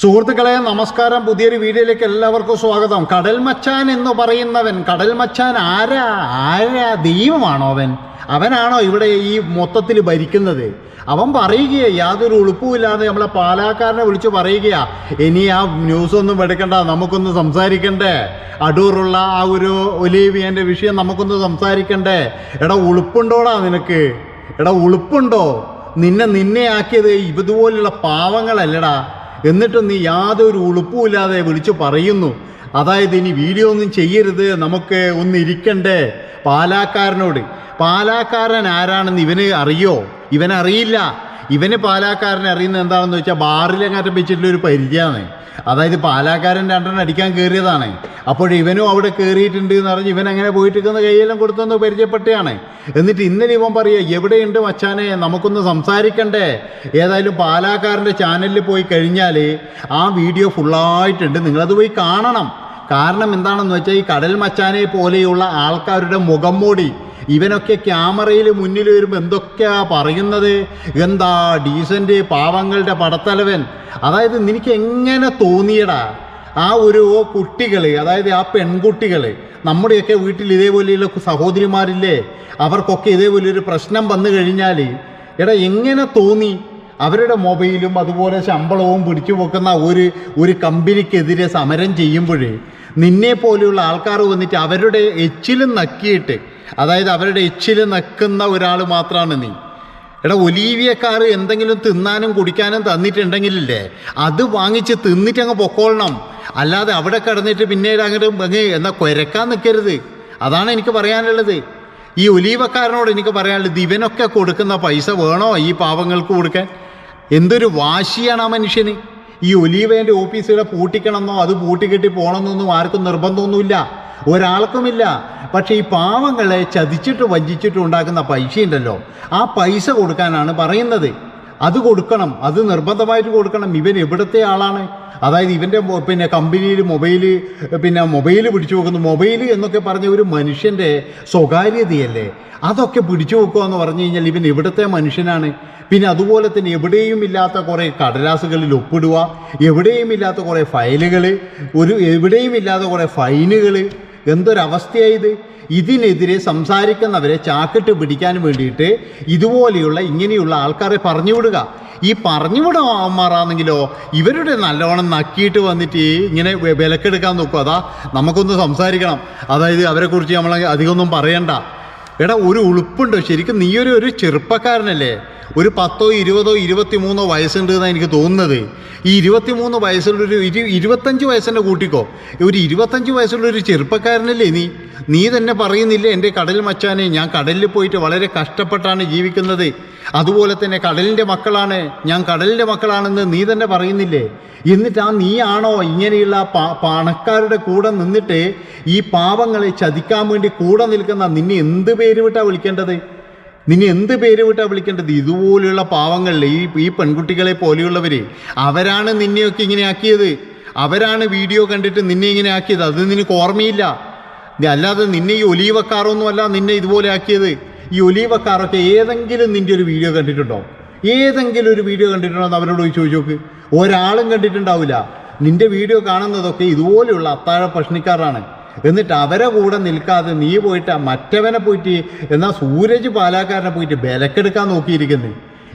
സുഹൃത്തുക്കളെ നമസ്കാരം. പുതിയൊരു വീഡിയോയിലേക്ക് എല്ലാവർക്കും സ്വാഗതം. കടൽ മച്ചാൻ എന്ന് പറയുന്നവൻ കടൽ മച്ചാൻ ആരാ? ആരാ? ദൈവമാണോ അവൻ? അവനാണോ ഇവിടെ ഈ മൊത്തത്തിൽ ഭരിക്കുന്നത്? അവൻ പറയുകയാ യാതൊരു ഉളുപ്പുമില്ലാതെ നമ്മളെ പാലാക്കാരനെ വിളിച്ച് പറയുകയാ ഇനി ആ ന്യൂസ് ഒന്നും എടുക്കണ്ട നമുക്കൊന്ന് സംസാരിക്കണ്ടേ? അടൂറുള്ള ആ ഒരു ഒലീവിയന്റെ വിഷയം നമുക്കൊന്ന് സംസാരിക്കണ്ടേ? എടാ ഉളുപ്പുണ്ടോടാ നിനക്ക്? എടാ ഉളുപ്പുണ്ടോ? നിന്നെ നിന്നെ ആക്കിയത് ഇതുപോലുള്ള പാവങ്ങളല്ലടാ. എന്നിട്ടും നീ യാതൊരു ഉളുപ്പുമില്ലാതെ വിളിച്ചു പറയുന്നു. അതായത് ഇനി വീഡിയോ ഒന്നും ചെയ്യരുത് നമുക്ക് ഒന്ന് ഇരിക്കണ്ടേ? പാലാക്കാരനോട് പാലാക്കാരൻ ആരാണെന്ന് ഇവന് അറിയോ? ഇവനറിയില്ല ഇവന് പാലാക്കാരനെ അറിയുന്നത് എന്താണെന്ന് വെച്ചാൽ ബാറിലെങ്ങാറ്റം വെച്ചിട്ടുള്ള ഒരു പരിചയമാണ് അതായത് പാലാക്കാരൻ രണ്ടെണ്ണം അടിക്കാൻ കയറിയതാണ്. അപ്പോൾ ഇവനും അവിടെ കയറിയിട്ടുണ്ട് എന്ന് പറഞ്ഞ് ഇവൻ അങ്ങനെ പോയിട്ടിരിക്കുന്ന കൈയെല്ലാം കൊടുത്തൊന്ന് പരിചയപ്പെട്ടാണ് എന്നിട്ട് ഇന്നലെ ഇവൻ പറയുക എവിടെയുണ്ട് മച്ചാനെ? നമുക്കൊന്ന് സംസാരിക്കണ്ടേ? ഏതായാലും പാലാക്കാരന്റെ ചാനലിൽ പോയി കഴിഞ്ഞാൽ ആ വീഡിയോ ഫുള്ളായിട്ടുണ്ട്. നിങ്ങളത് പോയി കാണണം. കാരണം എന്താണെന്ന് വെച്ചാൽ ഈ കടൽ മച്ചാനെ പോലെയുള്ള ആൾക്കാരുടെ മുഖം മൂടി ഇവനൊക്കെ ക്യാമറയിൽ മുന്നിൽ വരുമ്പോൾ എന്തൊക്കെയാ പറയുന്നത്? എന്താ ഡീസന്റ് പാവങ്ങളുടെ പടത്തലവൻ? അതായത് നിനക്ക് എങ്ങനെ തോന്നിയടാ? ആ ഒരു കുട്ടികളെ അതായത് ആ പെൺകുട്ടികളെ നമ്മുടെയൊക്കെ വീട്ടിൽ ഇതേപോലെയുള്ള സഹോദരിമാരില്ലേ അവർക്കൊക്കെ ഇതേപോലെ ഒരു പ്രശ്നം വന്നു കഴിഞ്ഞാൽ എടാ എങ്ങനെ തോന്നി? അവരുടെ മൊബൈലും അതുപോലെ ശമ്പളവും പിടിച്ചു വെക്കുന്ന ഒരു ഒരു കമ്പനിക്കെതിരെ സമരം ചെയ്യുമ്പോൾ നിന്നെ പോലെയുള്ള ആൾക്കാർ വന്നിട്ട് അവരുടെ എച്ചിലും നക്കിയിട്ട് അതായത് അവരുടെ എച്ചിൽ നക്കുന്ന ഒരാൾ മാത്രമാണ് നീ. എടാ ഒലീവിയക്കാർ എന്തെങ്കിലും തിന്നാനും കുടിക്കാനും തന്നിട്ടുണ്ടെങ്കിലില്ലേ അത് വാങ്ങിച്ച് തിന്നിട്ട് അങ്ങ് പൊക്കോളണം. അല്ലാതെ അവിടെ കിടന്നിട്ട് പിന്നീട് അങ്ങോട്ട് അങ്ങ് എന്നാൽ കുരക്കാൻ നിൽക്കരുത് അതാണ് എനിക്ക് പറയാനുള്ളത്. ഈ ഒലീവക്കാരനോട് എനിക്ക് പറയാനുള്ളത് ഇവനൊക്കെ കൊടുക്കുന്ന പൈസ വേണോ ഈ പാവങ്ങൾക്ക് കൊടുക്കാൻ? എന്തൊരു വാശിയാണ് ആ മനുഷ്യന്. ഈ ഒലീവേന്റെ ഓഫീസുകളെ പൂട്ടിക്കണമെന്നോ അത് പൂട്ടിക്കെട്ടി പോകണമെന്നൊന്നും ആർക്കും നിർബന്ധമൊന്നുമില്ല. ഒരാൾക്കുമില്ല. പക്ഷേ ഈ പാവങ്ങളെ ചതിച്ചിട്ട് വഞ്ചിച്ചിട്ട് ഉണ്ടാക്കുന്ന പൈസ ഉണ്ടല്ലോ ആ പൈസ കൊടുക്കാനാണ് പറയുന്നത്. അത് കൊടുക്കണം അത് നിർബന്ധമായിട്ട് കൊടുക്കണം. ഇവൻ എവിടുത്തെ ആളാണ്? അതായത് ഇവന്റെ പിന്നെ കമ്പനിയിൽ മൊബൈൽ പിന്നെ മൊബൈൽ പിടിച്ചു വെക്കുന്നു. മൊബൈൽ എന്നൊക്കെ പറഞ്ഞ ഒരു മനുഷ്യന്റെ സ്വകാര്യതയല്ലേ? അതൊക്കെ പിടിച്ചു വെക്കുക എന്ന് പറഞ്ഞു കഴിഞ്ഞാൽ ഇവൻ എവിടുത്തെ മനുഷ്യനാണ്? പിന്നെ അതുപോലെ തന്നെ എവിടെയും ഇല്ലാത്ത കുറേ കടലാസുകളിൽ ഒപ്പിടുക എവിടെയും ഇല്ലാത്ത കുറേ ഫയലുകൾ ഒരു എവിടെയും ഇല്ലാത്ത കുറേ ഫൈനുകൾ എന്തൊരവസ്ഥയായത്? ഇതിനെതിരെ സംസാരിക്കുന്നവരെ ചാക്കിട്ട് പിടിക്കാൻ വേണ്ടിയിട്ട് ഇതുപോലെയുള്ള ഇങ്ങനെയുള്ള ആൾക്കാരെ പറഞ്ഞുവിടുക. ഈ പറഞ്ഞു വിടാമാറാണെങ്കിലോ ഇവരുടെ നല്ലോണം നക്കിയിട്ട് വന്നിട്ട് ഇങ്ങനെ വിലക്കെടുക്കാൻ നോക്കും. അതാ നമുക്കൊന്ന് സംസാരിക്കണം. അതായത് അവരെക്കുറിച്ച് നമ്മൾ അധികമൊന്നും പറയണ്ട. എടാ ഒരു ഉളുപ്പുണ്ടോ? ശരിക്കും നീയൊരു ഒരു ചെറുപ്പക്കാരനല്ലേ? ഒരു പത്തോ ഇരുപതോ ഇരുപത്തിമൂന്നോ വയസ്സുണ്ട് എന്നാണ് എനിക്ക് തോന്നുന്നത്. ഈ ഇരുപത്തിമൂന്ന് വയസ്സുള്ള ഒരു ഇരു ഇരുപത്തഞ്ച് വയസ്സിന്റെ കൂട്ടിക്കോ. ഒരു ഇരുപത്തഞ്ച് വയസ്സുള്ള ഒരു ചെറുപ്പക്കാരനല്ലേ നീ? നീ തന്നെ പറയുന്നില്ല എന്റെ കടൽ മച്ചാനെ ഞാൻ കടലിൽ പോയിട്ട് വളരെ കഷ്ടപ്പെട്ടാണ് ജീവിക്കുന്നത്. അതുപോലെ തന്നെ കടലിന്റെ മക്കളാണ്. ഞാൻ കടലിന്റെ മക്കളാണെന്ന് നീ തന്നെ പറയുന്നില്ലേ? എന്നിട്ട് ആ നീയാണോ ഇങ്ങനെയുള്ള പണക്കാരുടെ കൂടെ നിന്നിട്ട് ഈ പാവങ്ങളെ ചതിക്കാൻ വേണ്ടി കൂടെ നിൽക്കുന്ന നിന്നെ എന്ത് പേര് വിട്ടാണ് വിളിക്കേണ്ടത്? നിന്നെ എന്ത് പേര് വിട്ടാ വിളിക്കേണ്ടത്? ഇതുപോലെയുള്ള പാവങ്ങളിൽ ഈ ഈ പെൺകുട്ടികളെ പോലെയുള്ളവർ അവരാണ് നിന്നെയൊക്കെ ഇങ്ങനെ ആക്കിയത്. അവരാണ് വീഡിയോ കണ്ടിട്ട് നിന്നെ ഇങ്ങനെ ആക്കിയത്. അത് നിനക്ക് ഓർമ്മയില്ല. അല്ലാതെ നിന്നെ ഈ ഒലീവക്കാറൊന്നുമല്ല നിന്നെ ഇതുപോലെ ആക്കിയത്. ഈ ഒലീവക്കാറൊക്കെ ഏതെങ്കിലും നിന്റെ ഒരു വീഡിയോ കണ്ടിട്ടുണ്ടോ? ഏതെങ്കിലും ഒരു വീഡിയോ കണ്ടിട്ടുണ്ടോ എന്ന് അവരോട് ചോദിച്ചു നോക്ക്. ഒരാളും കണ്ടിട്ടുണ്ടാവില്ല. നിന്റെ വീഡിയോ കാണുന്നതൊക്കെ ഇതുപോലെയുള്ള അത്താഴ പ്രശ്നിക്കാരാണ്. എന്നിട്ട് അവരെ കൂടെ നിൽക്കാതെ നീ പോയിട്ട് മറ്റവനെ പോയിട്ട് എന്നാൽ സൂരജ് പാലാക്കാരനെ പോയിട്ട് ബലക്കെടുക്കാൻ നോക്കിയിരിക്കുന്നു.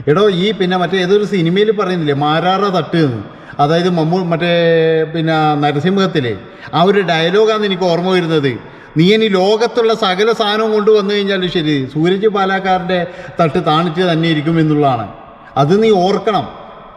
എടോ ഈ പിന്നെ മറ്റേ ഏതൊരു സിനിമയിൽ പറയുന്നില്ലേ? മാരാറ തട്ട് എന്ന്. അതായത് മമ്മൂ മറ്റേ പിന്നെ നരസിംഹത്തിലെ. ആ ഒരു ഡയലോഗാണ് എനിക്ക് ഓർമ്മ വരുന്നത്. നീ ഇനി ലോകത്തുള്ള സകല സാധനവും കൊണ്ടുവന്നു കഴിഞ്ഞാലും ശരി സൂരജ് പാലാക്കാരന്റെ തട്ട് താണിച്ച് തന്നെ ഇരിക്കും എന്നുള്ളതാണ്. അത് നീ ഓർക്കണം.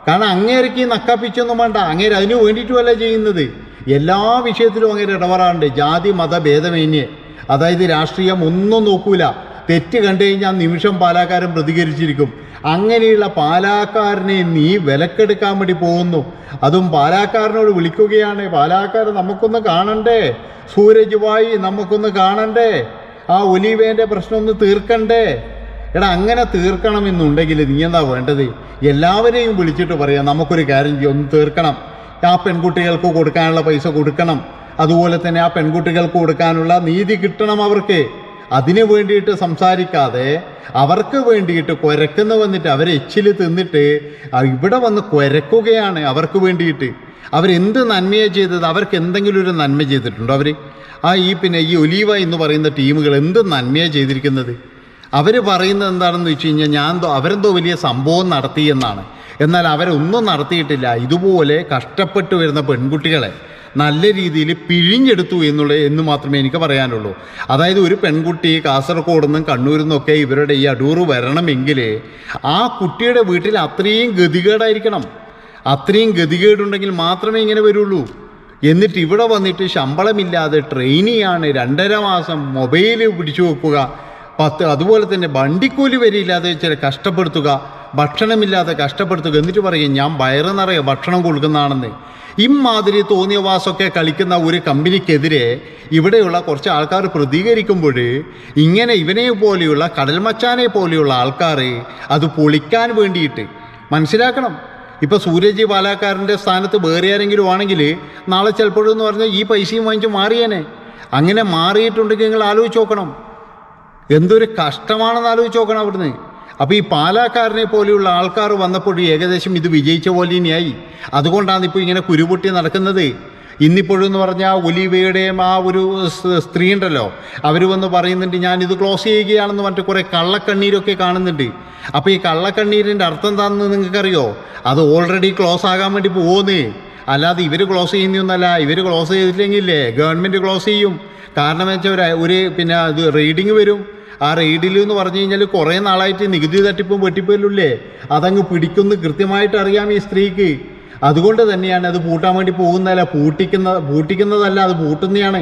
കാരണം അങ്ങേരക്ക് ഈ നക്കാപ്പിച്ചൊന്നും വേണ്ട. അങ്ങേര് അതിന് വേണ്ടിയിട്ടുമല്ല ചെയ്യുന്നത്? എല്ലാ വിഷയത്തിലും അങ്ങനെ ഇടപെടാറുണ്ട്. ജാതി മത ഭേദമേന്യെ. അതായത് രാഷ്ട്രീയം ഒന്നും നോക്കൂല. തെറ്റ് കണ്ടു കഴിഞ്ഞാൽ നിമിഷം പാലാക്കാരൻ പ്രതികരിച്ചിരിക്കും. അങ്ങനെയുള്ള പാലാക്കാരനെ നീ വിലക്കെടുക്കാൻ വേണ്ടി പോകുന്നു. അതും പാലാക്കാരനോട് വിളിക്കുകയാണ്. പാലാക്കാരൻ നമുക്കൊന്ന് കാണണ്ടേ? സൂരജ് വായി നമുക്കൊന്ന് കാണണ്ടേ? ആ ഒലീവേന്റെ പ്രശ്നം ഒന്ന് തീർക്കണ്ടേ? എടാ അങ്ങനെ തീർക്കണമെന്നുണ്ടെങ്കിൽ നീ എന്താ വേണ്ടത്? എല്ലാവരെയും വിളിച്ചിട്ട് പറയാം. നമുക്കൊരു കാര്യം ഒന്ന് തീർക്കണം. ആ പെൺകുട്ടികൾക്ക് കൊടുക്കാനുള്ള പൈസ കൊടുക്കണം. അതുപോലെ തന്നെ ആ പെൺകുട്ടികൾക്ക് കൊടുക്കാനുള്ള നീതി കിട്ടണം അവർക്ക്. അതിനു വേണ്ടിയിട്ട് സംസാരിക്കാതെ അവർക്ക് വേണ്ടിയിട്ട് കുരക്കുന്ന വന്നിട്ട് അവരെ എച്ചിൽ തിന്നിട്ട് ഇവിടെ വന്ന് കുരക്കുകയാണ് അവർക്ക് വേണ്ടിയിട്ട്. അവരെന്ത് നന്മയാണ് ചെയ്തത്? അവർക്ക് എന്തെങ്കിലും ഒരു നന്മ ചെയ്തിട്ടുണ്ടോ അവർ ആ ഈ പിന്നെ ഈ ഒലീവ എന്ന് പറയുന്ന ടീമുകൾ എന്ത് നന്മയാണ് ചെയ്തിരിക്കുന്നത്? അവർ പറയുന്നത് എന്താണെന്ന് വെച്ച് കഴിഞ്ഞാൽ ഞാൻ അവരെന്തോ വലിയ സംഭവം നടത്തി എന്നാണ്. എന്നാൽ അവരൊന്നും നടത്തിയിട്ടില്ല. ഇതുപോലെ കഷ്ടപ്പെട്ട് വരുന്ന പെൺകുട്ടികളെ നല്ല രീതിയിൽ പിഴിഞ്ഞെടുത്തു എന്നുള്ള എന്ന് മാത്രമേ എനിക്ക് പറയാനുള്ളൂ. അതായത് ഒരു പെൺകുട്ടി കാസർഗോഡ് നിന്നും കണ്ണൂരിൽ നിന്നൊക്കെ ഇവരുടെ ഈ അടൂർ വരണമെങ്കിൽ ആ കുട്ടിയുടെ വീട്ടിൽ അത്രയും ഗതികേടായിരിക്കണം. അത്രയും ഗതികേടുണ്ടെങ്കിൽ മാത്രമേ ഇങ്ങനെ വരുള്ളൂ. എന്നിട്ട് ഇവിടെ വന്നിട്ട് ശമ്പളമില്ലാതെ ട്രെയിനിയാണ് രണ്ടര മാസം മൊബൈൽ പിടിച്ചു വെക്കുക. പത്ത് അതുപോലെ തന്നെ വണ്ടിക്കൂലി വരിയില്ലാതെ ചില കഷ്ടപ്പെടുത്തുക ഭക്ഷണമില്ലാതെ കഷ്ടപ്പെടുത്തുക എന്നിട്ട് പറയും ഞാൻ വയറ് നിറയെ ഭക്ഷണം കൊടുക്കുന്നതാണെന്ന്. ഇമാതിരി തോന്നിയ വാസമൊക്കെ കളിക്കുന്ന ഒരു കമ്പനിക്കെതിരെ ഇവിടെയുള്ള കുറച്ച് ആൾക്കാർ പ്രതികരിക്കുമ്പോൾ ഇങ്ങനെ ഇവനെ പോലെയുള്ള കടൽമച്ചാനെ പോലെയുള്ള ആൾക്കാർ അത് പൊളിക്കാൻ വേണ്ടിയിട്ട് മനസ്സിലാക്കണം. ഇപ്പോൾ സൂര്യജി പാലാക്കാരന്റെ സ്ഥാനത്ത് വേറെ ആരെങ്കിലും ആണെങ്കിൽ നാളെ ചിലപ്പോഴെന്ന് പറഞ്ഞാൽ ഈ പൈസയും വാങ്ങിച്ച് മാറിയേനെ. അങ്ങനെ മാറിയിട്ടുണ്ടെങ്കിൽ നിങ്ങൾ ആലോചിച്ച് നോക്കണം. എന്തൊരു കഷ്ടമാണെന്ന് ആലോചിച്ച് നോക്കണം അവിടുന്ന്. അപ്പോൾ ഈ പാലാക്കാരനെ പോലെയുള്ള ആൾക്കാർ വന്നപ്പോൾ ഏകദേശം ഇത് വിജയിച്ച പോലെ തന്നെയായി. അതുകൊണ്ടാണ് ഇപ്പോൾ ഇങ്ങനെ കുരുപൊട്ടി നടക്കുന്നത്. ഇന്നിപ്പോഴെന്ന് പറഞ്ഞാൽ ഒലിവയുടെയും ആ ഒരു സ്ത്രീ ഉണ്ടല്ലോ. അവർ വന്ന് പറയുന്നുണ്ട് ഞാനിത് ക്ലോസ് ചെയ്യുകയാണെന്ന് പറഞ്ഞിട്ട് കുറേ കള്ളക്കണ്ണീരൊക്കെ കാണുന്നുണ്ട്. അപ്പോൾ ഈ കള്ളക്കണ്ണീരിന്റെ അർത്ഥം എന്താണെന്ന് നിങ്ങൾക്കറിയോ? അത് ഓൾറെഡി ക്ലോസ് ആകാൻ വേണ്ടി പോകുന്നേ. അല്ലാതെ ഇവർ ക്ലോസ് ചെയ്യുന്നൊന്നല്ല. ഇവർ ക്ലോസ് ചെയ്തിട്ടില്ലെങ്കിൽ ഗവൺമെന്റ് ക്ലോസ് ചെയ്യും. കാരണം വെച്ചാൽ ഒരു പിന്നെ അത് റീഡിങ് വരും. ആ റെയ്ഡിൽ എന്ന് പറഞ്ഞു കഴിഞ്ഞാൽ കുറേ നാളായിട്ട് നികുതി തട്ടിപ്പും വെട്ടിപ്പോലുമില്ലേ അതങ്ങ് പിടിക്കുന്നു കൃത്യമായിട്ട് അറിയാം ഈ സ്ത്രീക്ക്. അതുകൊണ്ട് തന്നെയാണ് അത് പൂട്ടാൻ വേണ്ടി പോകുന്നതല്ല പൂട്ടിക്കുന്ന പൂട്ടിക്കുന്നതല്ല അത് പൂട്ടുന്നതാണ്.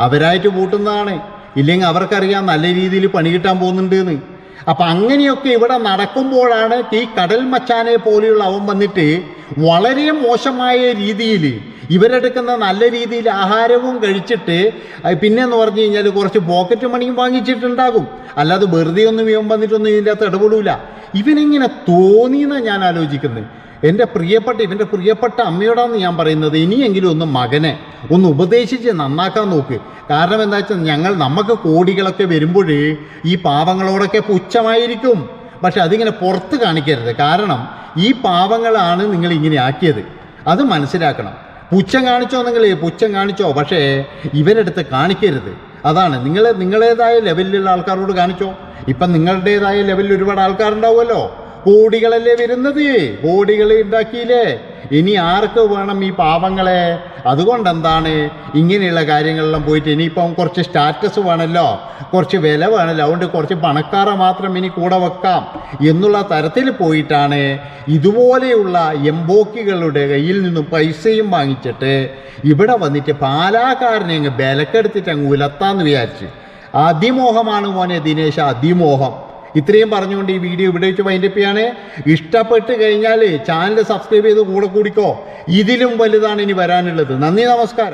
അവരായിട്ട് പൂട്ടുന്നതാണ്. ഇല്ലെങ്കിൽ അവർക്കറിയാം നല്ല രീതിയിൽ പണി കിട്ടാൻ പോകുന്നുണ്ട് എന്ന് അപ്പം അങ്ങനെയൊക്കെ ഇവിടെ നടക്കുമ്പോഴാണ് ഈ കടൽ മച്ചാനെ പോലെയുള്ള അവൻ വന്നിട്ട് വളരെ മോശമായ രീതിയിൽ ഇവരെടുക്കുന്ന നല്ല രീതിയിൽ ആഹാരവും കഴിച്ചിട്ട് പിന്നെയെന്ന് പറഞ്ഞു കഴിഞ്ഞാൽ കുറച്ച് പോക്കറ്റ് മണിയും വാങ്ങിച്ചിട്ടുണ്ടാകും. അല്ലാതെ വെറുതെ ഒന്നും ഇവൻ വന്നിട്ടൊന്നും ഇതിന്റെ അകത്ത് ഇടപെടൂല. ഇവനെങ്ങനെ തോന്നിയെന്നാണ് ഞാൻ ആലോചിക്കുന്നത്. എന്റെ പ്രിയപ്പെട്ട ഇവന്റെ പ്രിയപ്പെട്ട അമ്മയോടാന്ന് ഞാൻ പറയുന്നത് ഇനിയെങ്കിലും ഒന്ന് മകനെ ഒന്ന് ഉപദേശിച്ച് നന്നാക്കാൻ നോക്ക്. കാരണം എന്താ വെച്ചാൽ ഞങ്ങൾ നമുക്ക് കോടികളൊക്കെ വരുമ്പോൾ ഈ പാവങ്ങളോടൊക്കെ പുച്ഛമായിരിക്കും പക്ഷെ അതിങ്ങനെ പുറത്ത് കാണിക്കരുത്. കാരണം ഈ പാവങ്ങളാണ് നിങ്ങൾ ഇങ്ങനെ ആക്കിയത്. അത് മനസ്സിലാക്കണം. പുച്ഛം കാണിച്ചോ നിങ്ങൾ പുച്ഛം കാണിച്ചോ പക്ഷേ ഇവരെടുത്ത് കാണിക്കരുത്. അതാണ്. നിങ്ങൾ നിങ്ങളേതായ ലെവലിലുള്ള ആൾക്കാരോട് കാണിച്ചോ. ഇപ്പം നിങ്ങളുടേതായ ലെവലിൽ ഒരുപാട് ആൾക്കാരുണ്ടാവുമല്ലോ. കോടികളല്ലേ വരുന്നത്? കോടികൾ ഉണ്ടാക്കിയില്ലേ? ഇനി ആർക്ക് വേണം ഈ പാവങ്ങളെ? അതുകൊണ്ട് എന്താണ് ഇങ്ങനെയുള്ള കാര്യങ്ങളെല്ലാം പോയിട്ട് ഇനിയിപ്പം കുറച്ച് സ്റ്റാറ്റസ് വേണമല്ലോ? കുറച്ച് വില വേണമല്ലോ? അതുകൊണ്ട് കുറച്ച് പണക്കാരെ മാത്രം ഇനി കൂടെ വെക്കാം. എന്നുള്ള തരത്തിൽ പോയിട്ടാണ് ഇതുപോലെയുള്ള എംബോക്കികളുടെ കയ്യിൽ നിന്നും പൈസയും വാങ്ങിച്ചിട്ട് ഇവിടെ വന്നിട്ട് പാലാക്കാരനെ അങ്ങ് വിലക്കെടുത്തിട്ട് അങ്ങ് ഉലത്താന്ന് വിചാരിച്ച്. അതിമോഹമാണ് മോനെ ദിനേശ അതിമോഹം. ഇത്രയും പറഞ്ഞുകൊണ്ട് ഈ വീഡിയോ ഇവിടെ വെച്ച് വൈൻഡപ്പ് ചെയ്യാണ് ഇഷ്ടപ്പെട്ട് കഴിഞ്ഞാൽ ചാനൽ സബ്സ്ക്രൈബ് ചെയ്ത് കൂടെ കൂടിക്കോ. ഇതിലും വലുതാണ് ഇനി വരാനുള്ളത്. നന്ദി നമസ്കാരം.